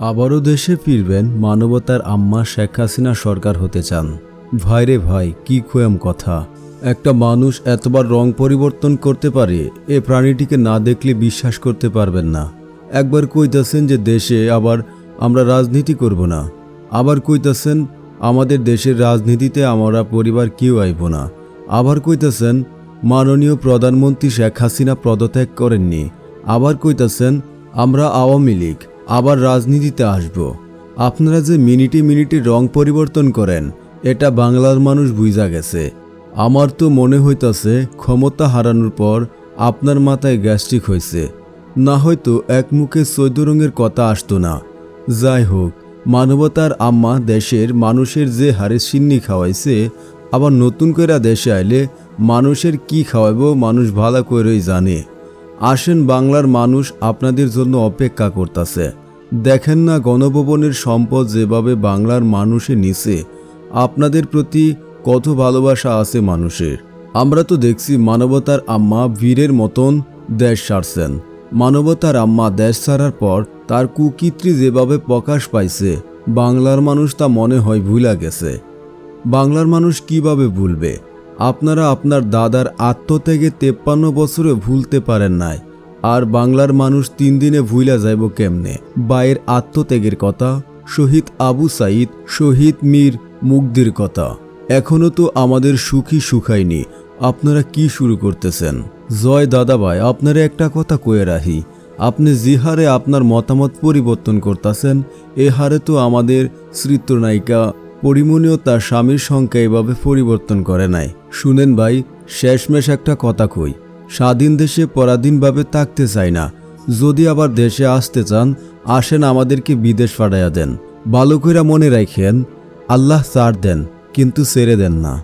আবারও দেশে ফিরবেন মানবতার আম্মা শেখ হাসিনা সরকার হতে চান। ভাইরে ভাই, কি খোয়াম কথা। একটা মানুষ এতবার রং পরিবর্তন করতে পারে, এ প্রাণীটিকে না দেখলে বিশ্বাস করতে পারবেন না। একবার কইতাছেন যে দেশে আবার আমরা রাজনীতি করব না। আবার কইতাছেন, আমাদের দেশের রাজনীতিতে আমরা পরিবার কেউ আইব না। আবার কইতাছেন, মাননীয় প্রধানমন্ত্রী শেখ হাসিনা পদত্যাগ করেননি। আবার কইতাছেন, আমরা আওয়ামী লীগ। আবার রাজনীতিতে আসব। আপনারা যে মিনিটে মিনিটে রং পরিবর্তন করেন, এটা বাংলার মানুষ বুঝা গেছে। আমার তো মনে হইতাছে, ক্ষমতা হারানোর পর আপনার মাথায় গ্যাস্ট্রিক হয়েছে না হয়তো এক মুখে চৈদ্য রঙের কথা আসতো না। যাই হোক, মানবতার আম্মা দেশের মানুষের যে হারে সিন্নি খাওয়াইছে, আবার নতুন করে দেশে আইলে মানুষের কি খাওয়াবো মানুষ ভালো করেই জানে। আসেন বাংলার মানুষ আপনাদের জন্য অপেক্ষা করতেছে। দেখেন না গণভবনের সম্পদ যেভাবে বাংলার মানুষে নিছে, আপনাদের প্রতি কত ভালোবাসা আছে মানুষের। আমরা তো দেখছি মানবতার আম্মা বীরের মতন দেশ সারছেন। মানবতার আম্মা দেশ ছাড়ার পর তার কুকীর্তি যেভাবে প্রকাশ পাইছে, বাংলার মানুষ তা মনে হয় ভুলা গেছে। বাংলার মানুষ কীভাবে ভুলবে? আপনারা আপনার দাদার আত্মত্যাগে তেপ্পান্ন বছরে ভুলতে পারেন নাই। আর বাংলার মানুষ তিন দিনে ভুইলা যাইব কেমনে? বায়ের আত্মত্যাগের কথা, শহীদ আবু সাইদ, শহীদ মীর মুগ্ধির কথা। এখনও তো আমাদের সুখী সুখায়নি। আপনারা কি শুরু করতেছেন? জয় দাদাভাই আপনারা একটা কথা কয়ে রাহি আপনি যে হারে আপনার মতামত পরিবর্তন করতেছেন, এ হারে তো আমাদের চিত্রনায়িকা পরিমণীয় তার স্বামীর সংখ্যা এভাবে পরিবর্তন করে নাই। শুনেন ভাই, শেষমেশ একটা কথা কই। স্বাধীন দেশে পরাধীনভাবে থাকতে চাই না। যদি আবার দেশে আসতে চান, আসেন আমাদেরকে বিদেশ পাঠাইয়া দেন। বালকেরা মনে রাখেন, আল্লাহ সার দেন, কিন্তু ছেড়ে দেন না।